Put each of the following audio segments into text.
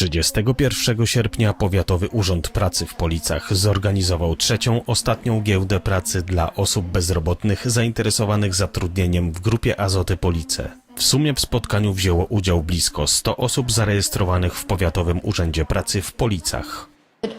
31 sierpnia Powiatowy Urząd Pracy w Policach zorganizował trzecią, ostatnią giełdę pracy dla osób bezrobotnych zainteresowanych zatrudnieniem w grupie Azoty Police. W sumie w spotkaniu wzięło udział blisko 100 osób zarejestrowanych w Powiatowym Urzędzie Pracy w Policach.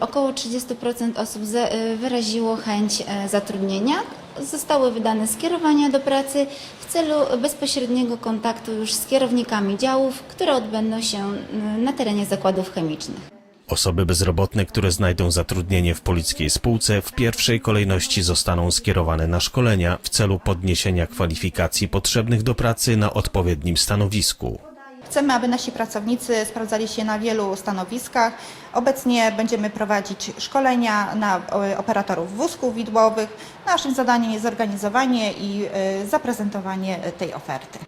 Około 30% osób e, wyraziło chęć e, zatrudnienia. Zostały wydane skierowania do pracy w celu bezpośredniego kontaktu już z kierownikami działów, które odbędą się m, na terenie zakładów chemicznych. Osoby bezrobotne, które znajdą zatrudnienie w polickiej spółce, w pierwszej kolejności zostaną skierowane na szkolenia w celu podniesienia kwalifikacji potrzebnych do pracy na odpowiednim stanowisku. Chcemy, aby nasi pracownicy sprawdzali się na wielu stanowiskach. Obecnie będziemy prowadzić szkolenia na e, operatorów wózków widłowych. Naszym zadaniem jest zorganizowanie i e, zaprezentowanie tej oferty.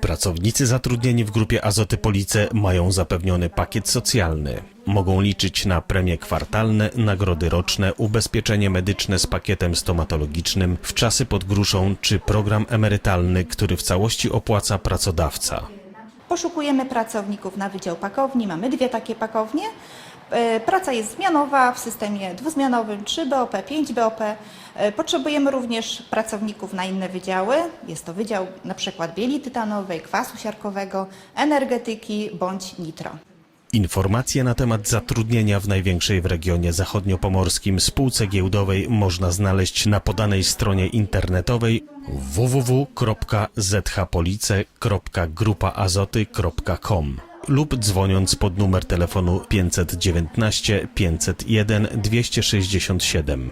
Pracownicy zatrudnieni w grupie Azoty Police mają zapewniony pakiet socjalny. Mogą liczyć na premie kwartalne, nagrody roczne, ubezpieczenie medyczne z pakietem stomatologicznym, wczasy pod gruszą czy program emerytalny, który w całości opłaca pracodawca. Poszukujemy pracowników na Wydział Pakowni. Mamy dwie takie pakownie. E, Praca jest zmianowa w systemie dwuzmianowym 3 BOP, 5 BOP. E, Potrzebujemy również pracowników na inne wydziały. Jest to wydział na przykład bieli tytanowej, kwasu siarkowego, energetyki bądź nitro. Informacje na temat zatrudnienia w największej w regionie zachodniopomorskim spółce giełdowej można znaleźć na podanej stronie internetowej www.zhpolice.grupaazoty.com lub dzwoniąc pod numer telefonu 519 501 267.